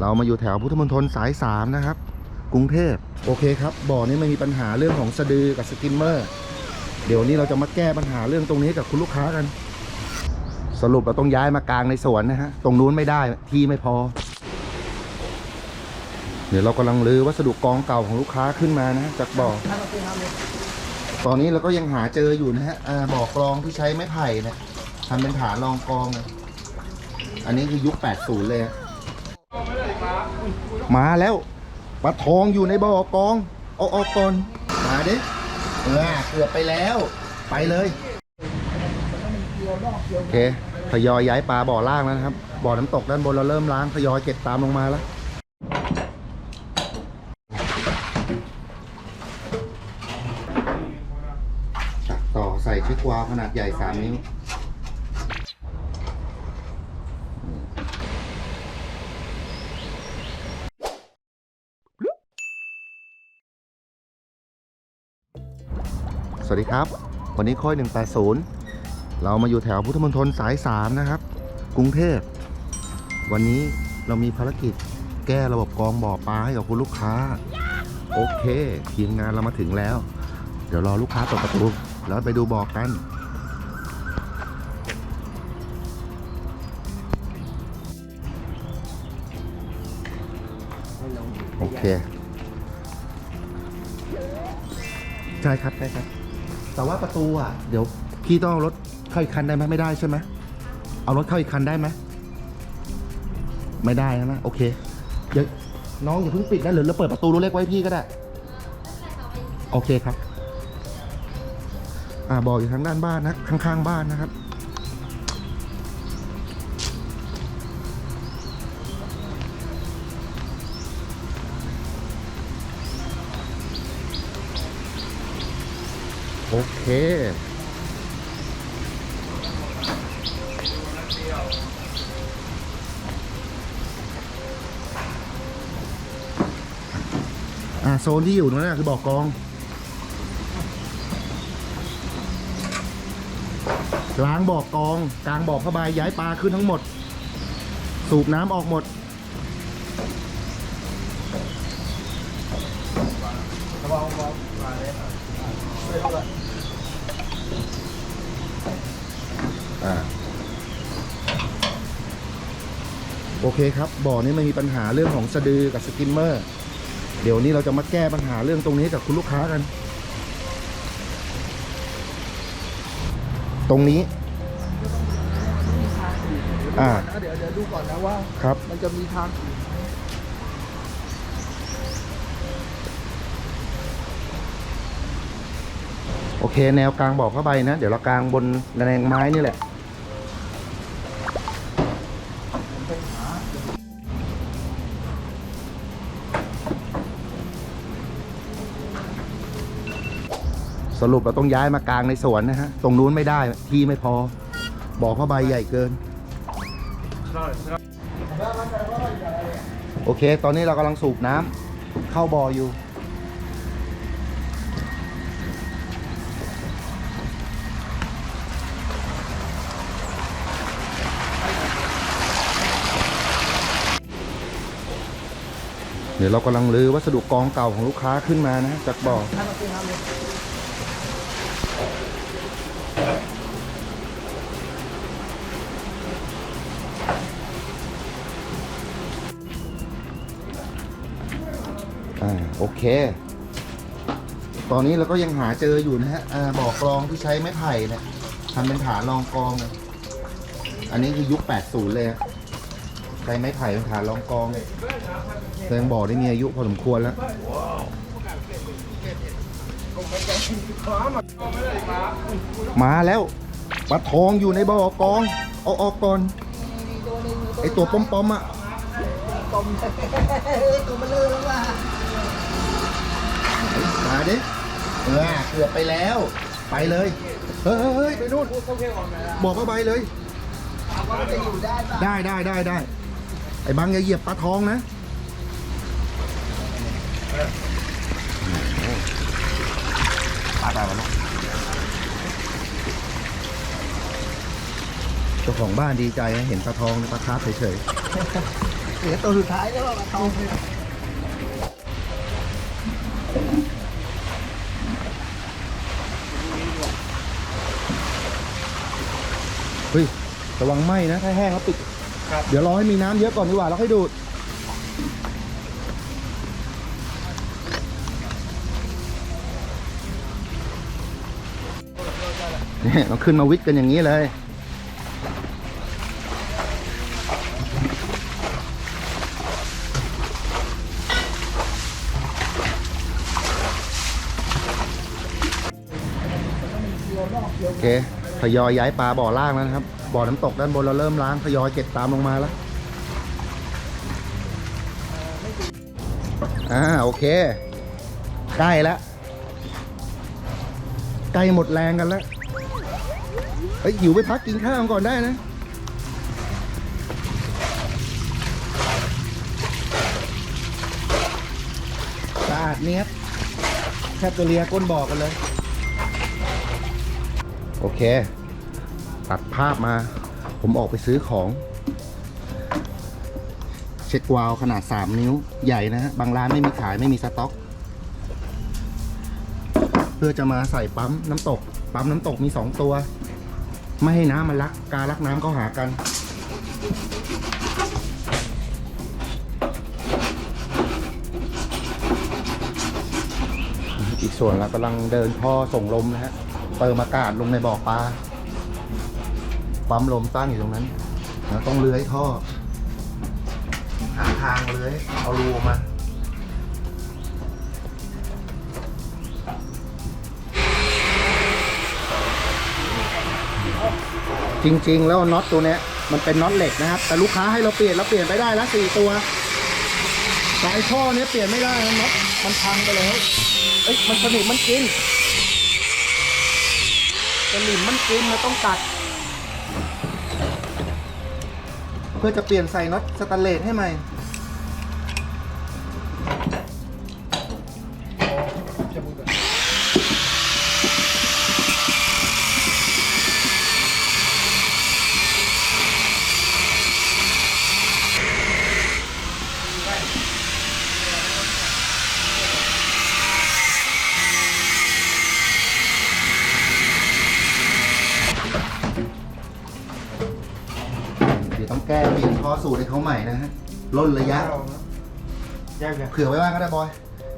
เรามาอยู่แถวพุทธมณฑลสายสามนะครับ กรุงเทพโอเคครับ บ่อนี้ไม่มีปัญหาเรื่องของสะดือกับสกิมเมอร์ เดี๋ยวนี้เราจะมาแก้ปัญหาเรื่องตรงนี้กับคุณลูกค้ากัน สรุปเราต้องย้ายมากลางในสวนนะฮะ ตรงนู้นไม่ได้ที่ไม่พอ เดี๋ยวเรากำลังรื้อวัสดุกองเก่าของลูกค้าขึ้นมานะจากบ่อ ตอนนี้เราก็ยังหาเจออยู่นะฮะบ่อกรองที่ใช้ไม้ไผ่นี่ยทำเป็นฐานรองกองเนี่ยอันนี้คือยุค 80 เลย มาแล้วปลาทองอยู่ในบ่อกรองเอาออกก่อนมาดิเออเกือบไปแล้ว ไปเลยโอเคทยอยย้ายปลาบ่อล่างแล้วนะครับ บ่อน้ำตกด้านบนเราเริ่มล้างทยอยเก็บตามลงมาแล้วตัดต่อใส่ชิกวาขนาดใหญ่ 3 นิ้ว สวัสดีครับ วันนี้ค่อย 180 เรามาอยู่แถวพุทธมณฑลสาย 3 นะครับ กรุงเทพ วันนี้เรามีภารกิจแก้ระบบกรองบ่อปลาให้กับคุณลูกค้า โอเค ทีมงานเรามาถึงแล้ว เดี๋ยวรอลูกค้าเปิดประตูแล้วไปดูบอกกันโอเค ใช่ครับ ใช่ครับ แต่ว่าประตูอะ เดี๋ยวพี่ต้องเอารถเข้าอีกคันได้ไหมไม่ได้ใช่ไหมเอารถเข้าอีกคันได้ไหมไม่ได้นะโอเคเดี๋ยวน้องอย่าเพิ่งปิดนะหรือเราเปิดประตูรถเล็กไว้พี่ก็ได้ โอเคครับ อ่าบอกอยู่ทางด้านบ้านนะข้างๆบ้านนะครับ โอเค อ่าโซนที่อยู่นั่นนะคือบอกกอง ล้างบอกกองกลางบ่อผ้าใบย้ายปลาขึ้นทั้งหมด สูบน้ำออกหมด อ่าโอเคครับบ่อนี้ไม่มีปัญหาเรื่องของสะดือกับสกิมเมอร์ เดี๋ยวนี้เราจะมาแก้ปัญหาเรื่องตรงนี้กับคุณลูกค้ากัน ตรงนี้ อ่า เดี๋ยวเดี๋ยวดูก่อนนะว่า ครับ มันจะมีทางอื่นไหม โอเค แนวกลางบอกเข้าไปนะ เดี๋ยวเรากลางบนแนงไม้นี่แหละ สรุปเราต้องย้ายมากลางในสวนนะฮะ ตรงนู้นไม่ได้ที่ไม่พอ บอกผ้าใบใหญ่เกิน โอเค ตอนนี้เรากำลังสูบน้ำเข้าบ่ออยู่ เดี๋ยวเรากำลังรื้อวัสดุกองเก่าของลูกค้าขึ้นมานะจากบ่ออ่าโอเค ตอนนี้เราก็ยังหาเจออยู่นะฮะอ่าบ่อกรองที่ใช้ไม้ไผ่เนี่ยทำเป็นฐานรองกรองเนี่ยอันนี้คือยุค 80 เลยอะ ช้ไม้ไผ่เป็นฐานรองกองแสดงบ่อได้มีอายุพอสมควรแล้วมาแล้วปลาทองอยู่ในบ่อกรองเอาออกก่อนไอตัวป้อมๆอะตัวมันเลยแล้วว่ามาดิเออเกือบไปแล้ว ไปเลยเฮ้ยไปนู่นบอกว่าไปเลยได้ได้ได้ได้ อ้บังอย่าเหยียบปลาทองนะปลาตายมาลูกเจ้าของบ้านดีใจนะเห็นปลาทองในปลาคาร์ฟเฉยๆเหลือตัวสุดท้ายแล้วปลาตองเฮ้ยระวังไหม้นะ ถ้าแห้งแล้วปิด เดี๋ยวรอให้มีน้ำเยอะก่อนดีกว่าแล้วค่อยดูด นี่เราขึ้นมาวิทย์กันอย่างนี้เลย โอเคทยอยย้ายปลาบ่อล่างแล้วนะครับ บ่อน้ำตกด้านบนเราเริ่มล้างทยอยเก็บตามลงมาแล้วอ่าโอเค ใกล้แล้วใกล้หมดแรงกันแล้วเฮ้ยหิวไปพักกินข้าวก่อนได้นะสะอาดเนี้ยบแทบจะเลียก้นบ่อกันเลย โอเค ตัดภาพมา ผมออกไปซื้อของ เช็ควาล์วขนาด 3 นิ้วใหญ่นะฮะบางร้านไม่มีขายไม่มีสต็อก เพื่อจะมาใส่ปั๊มน้ำตก ปั๊มน้ำตกมี 2 ตัว ไม่ให้น้ำมันลัก การลักน้ำก็หากันอีกส่วนเรากำลังเดินท่อส่งลมนะฮะ เติมอากาศลงในบ่อปลา ปั๊มลมตั้งอยู่ตรงนั้นเราต้องเลื้อยท่อ หาทางเลื้อยเอารูมาจริง ๆ แล้วน็อตตัวเนี้ยมันเป็นน็อตเหล็กนะครับ แต่ลูกค้าให้เราเปลี่ยนเราเปลี่ยนไปได้ละสี่ตัวแต่ไอท่อเนี้ยเปลี่ยนไม่ได้นะน็อตมันพังไปแล้วเอ้ยมันสนิมมันกินสนิมมันกินเราต้องตัด เพื่อจะเปลี่ยนใส่น็อตสแตนเลสให้ใหม่ ล่นระยะ Dạ, เผื่อไว้บ้างก็ได้บอย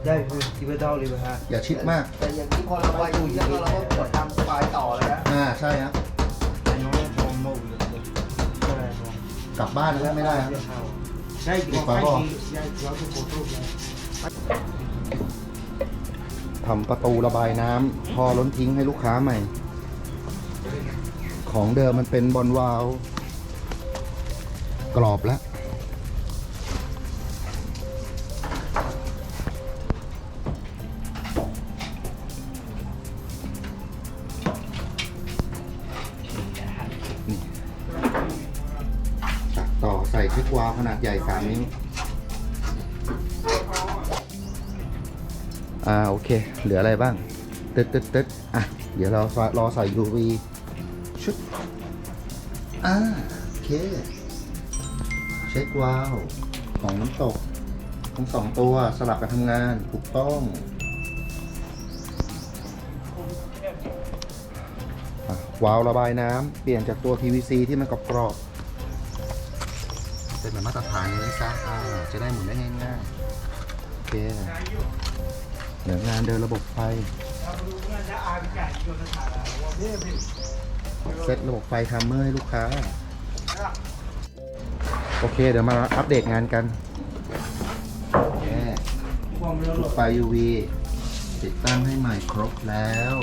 ได้คือที่ไปเท่าเลยฮะอย่าชิดมาก แต่อย่างที่พอเราไปอยู่อย่างนี้เราก็กดตามสบายต่อเลยนะอ่าใช่ครับ กลับบ้านแล้วไม่ได้ครับ ใช่ปิดฝาบ่อ ทำประตูระบายน้ำท่อล้นทิ้งให้ลูกค้าใหม่ ของเดิมมันเป็นบอลวาล์วกรอบแล้ว ใหญ่สามนิ้วอ่าโอเค เหลืออะไรบ้าง ตึ๊ดตึ๊ดตึ๊ดอะ เดี๋ยวเรารอใส่ UV ชุด อ่าโอเค เช็ควาล์วของน้ำตกทั้งสองตัวสลับกันทำงานถูกต้องวาล์วระบายน้ำเปลี่ยนจากตัว PVC ที่มันกรอบๆ เป็นแบบมาตรฐานอย่างนี้ซะอ่าจะได้หมุนได้ง่ายๆโอเคเดี๋ยวงานเดินระบบไฟเซตระบบไฟทัมเมอร์ให้ลูกค้า โอเค เดี๋ยวมาอัปเดตงานกันแค่จุดไฟ UV ติดตั้งให้ใหม่ครบแล้ว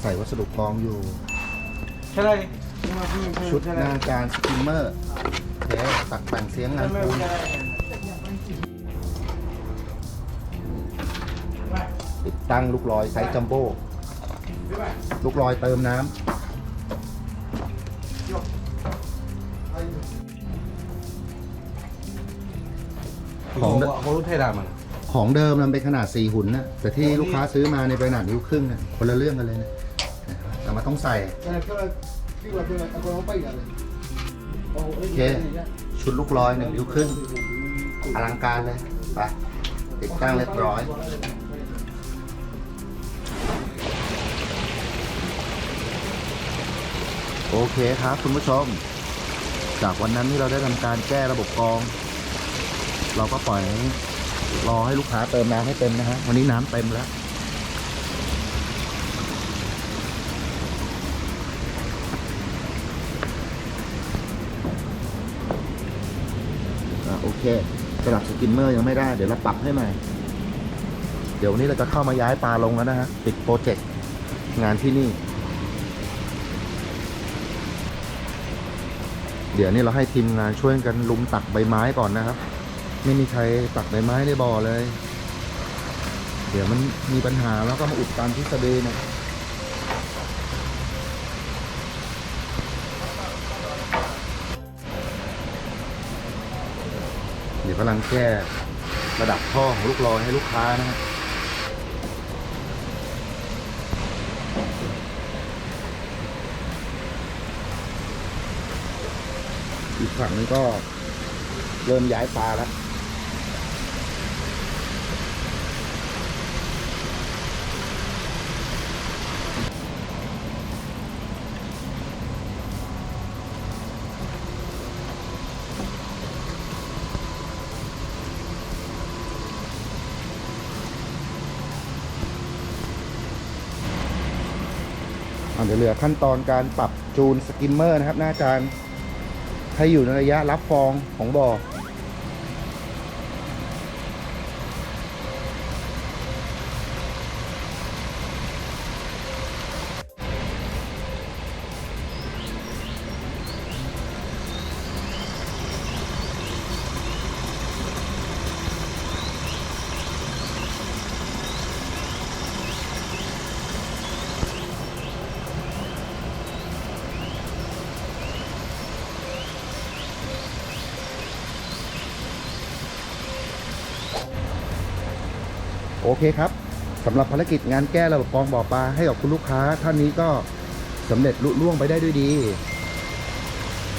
ใส่วัสดุกรองอยู่ชุดหน้าการสกิมเมอร์โอเค ตัดแต่งเสียงงานปูนติดตั้งลูกลอยไซส์จัมโบ้ลูกลอยเติมน้ำของเดิมเขารู้เท่ดามันของเดิมมันเป็นขนาด 4 หุ่นนะแต่ที่ลูกค้าซื้อมาในขนาดนิ้วครึ่งนะคนละเรื่องกันเลยนะแต่มาต้องใส่โอเค ชุดลูกลอยหนึ่งนิ้วครึ่งอลังการเลยไปติดตั้งเรียบร้อยโอเคครับคุณผู้ชม จากวันนั้นที่เราได้ทำการแก้ระบบกรอง เราก็ปล่อยรอให้ลูกค้าเติมน้ำให้เต็มนะฮะวันนี้น้ำเต็มแล้ว เคสลับสกินเมอร์ยังไม่ได้ เดี๋ยวเราปรับให้ใหม่ เดี๋ยววันนี้เราจะเข้ามาย้ายปลาลงแล้วนะฮะปิดโปรเจกต์งานที่นี่ เดี๋ยวนี้เราให้ทีมงานช่วยกันลุมตักใบไม้ก่อนนะครับ ไม่มีใครตักใบไม้ในบ่อเลย เดี๋ยวมันมีปัญหาแล้วก็มาอุดตันที่สะเดนะ ดี๋ยวกำลังแก้ระดับท่อของลูกลอยให้ลูกค้านะฮะอีกฝั่งนึงก็เริ่มย้ายปลาแล้ว เดี๋ยวเหลือขั้นตอนการปรับจูนสกิมเมอร์นะครับ หน้าจานให้อยู่ในระยะรับฟองของบ่อ โอเคครับสำหรับภารกิจงานแก้ระบบกองบ่อปลาให้กับคุณลูกค้า ท่านนี้ก็สำเร็จลุล่วงไปได้ด้วยดี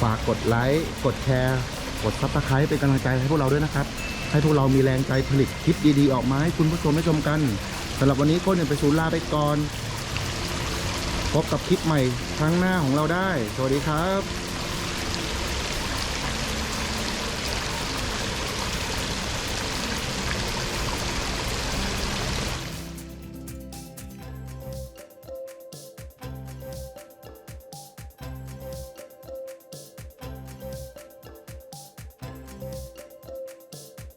ฝากกดไลค์ กดแชร์ กดซับสไครต์เป็นกำลังใจให้พวกเราด้วยนะครับ ให้พวกเรามีแรงใจผลิตคลิปดีๆ ออกมาให้คุณผู้ชมได้ชมกันสำหรับวันนี้โค้ชหนึ่งไปศูนย์ลาไปก่อน พบกับคลิปใหม่ครั้งหน้าของเราได้ สวัสดีครับ